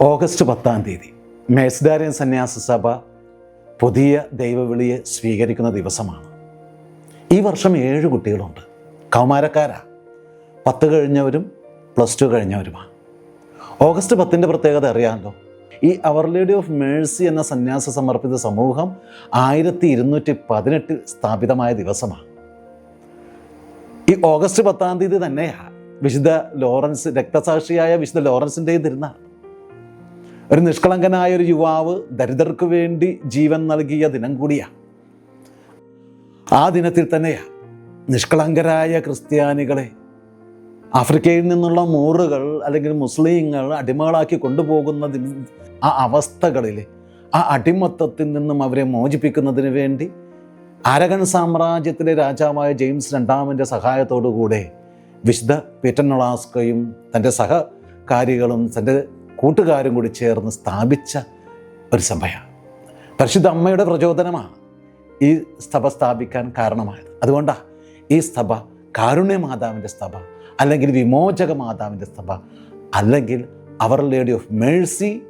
August പത്താം തീയതി മേസ്ഡാരിയൻ സന്യാസ സഭ പുതിയ ദൈവവിളിയെ സ്വീകരിക്കുന്ന ദിവസമാണ്. ഈ വർഷം ഏഴ് കുട്ടികളുണ്ട്. കൗമാരക്കാരാ. പത്ത് കഴിഞ്ഞവരും പ്ലസ് ടു കഴിഞ്ഞവരുമാണ്. ഓഗസ്റ്റ് പത്തിന്റെ പ്രത്യേകത അറിയാമല്ലോ. ഈ അവർ ലേഡി ഓഫ് മേഴ്സി എന്ന സന്യാസ സമർപ്പിത സമൂഹം ആയിരത്തി ഇരുന്നൂറ്റി പതിനെട്ടിൽ സ്ഥാപിതമായ ദിവസമാണ്. ഈ ഓഗസ്റ്റ് പത്താം തീയതി തന്നെയാണ് വിശുദ്ധ ലോറൻസ് രക്തസാക്ഷിയായ വിശുദ്ധ ലോറൻസിന്റെയും തിരുനാൾ. ഒരു നിഷ്കളങ്കനായ ഒരു യുവാവ് ദരിദ്രർക്ക് വേണ്ടി ജീവൻ നൽകിയ ദിനം കൂടിയാണ്. ആ ദിനത്തിൽ തന്നെയാണ് നിഷ്കളങ്കരായ ക്രിസ്ത്യാനികളെ ആഫ്രിക്കയിൽ നിന്നുള്ള മൂറുകൾ അല്ലെങ്കിൽ മുസ്ലിങ്ങൾ അടിമകളാക്കി കൊണ്ടുപോകുന്ന ആ അവസ്ഥകളിൽ ആ അടിമത്തത്തിൽ നിന്നും അവരെ മോചിപ്പിക്കുന്നതിന് വേണ്ടി അരകൻ സാമ്രാജ്യത്തിലെ രാജാവായ ജെയിംസ് രണ്ടാമന്റെ സഹായത്തോടുകൂടെ വിശുദ്ധ പീറ്റനൊളാസ്കയും തന്റെ സഹകാരികളും തന്റെ കൂട്ടുകാരും കൂടി ചേർന്ന് സ്ഥാപിച്ച ഒരു സഭയാണ്. പരിശുദ്ധ അമ്മയുടെ പ്രചോദനമാണ് ഈ സഭ സ്ഥാപിക്കാൻ കാരണമായത്. അതുകൊണ്ടാണ് ഈ സഭ കാരുണ്യമാതാവിന്റെ സഭ അല്ലെങ്കിൽ വിമോചക മാതാവിന്റെ സഭ അല്ലെങ്കിൽ അവർ ലേഡി ഓഫ് മേഴ്സി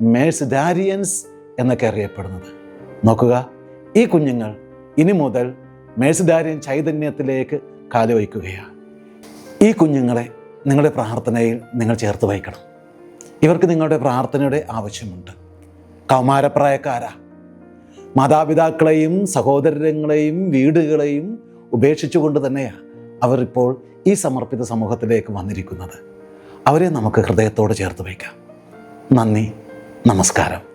മേഴ്സിഡാരിയൻസ് എന്നൊക്കെ അറിയപ്പെടുന്നത്. നോക്കുക ഈ കുഞ്ഞുങ്ങൾ ഇനി മുതൽ മേഴ്സിഡാരിയൻ ചൈതന്യത്തിലേക്ക് കാലുവയ്ക്കുകയാണ് ഈ കുഞ്ഞുങ്ങളെ നിങ്ങളുടെ പ്രാർത്ഥനയിൽ നിങ്ങൾ ചേർത്ത് വയ്ക്കണം. ഇവർക്ക് നിങ്ങളുടെ പ്രാർത്ഥനയുടെ ആവശ്യമുണ്ട്. കൗമാരപ്രായക്കാരാ. മാതാപിതാക്കളെയും സഹോദരങ്ങളെയും വീടുകളെയും ഉപേക്ഷിച്ചുകൊണ്ട് തന്നെയാണ് അവരിപ്പോൾ ഈ സമർപ്പിത സമൂഹത്തിലേക്ക് വന്നിരിക്കുന്നത്. അവരെ നമുക്ക് ഹൃദയത്തോട് ചേർത്ത് വയ്ക്കാം. നന്ദി. നമസ്കാരം.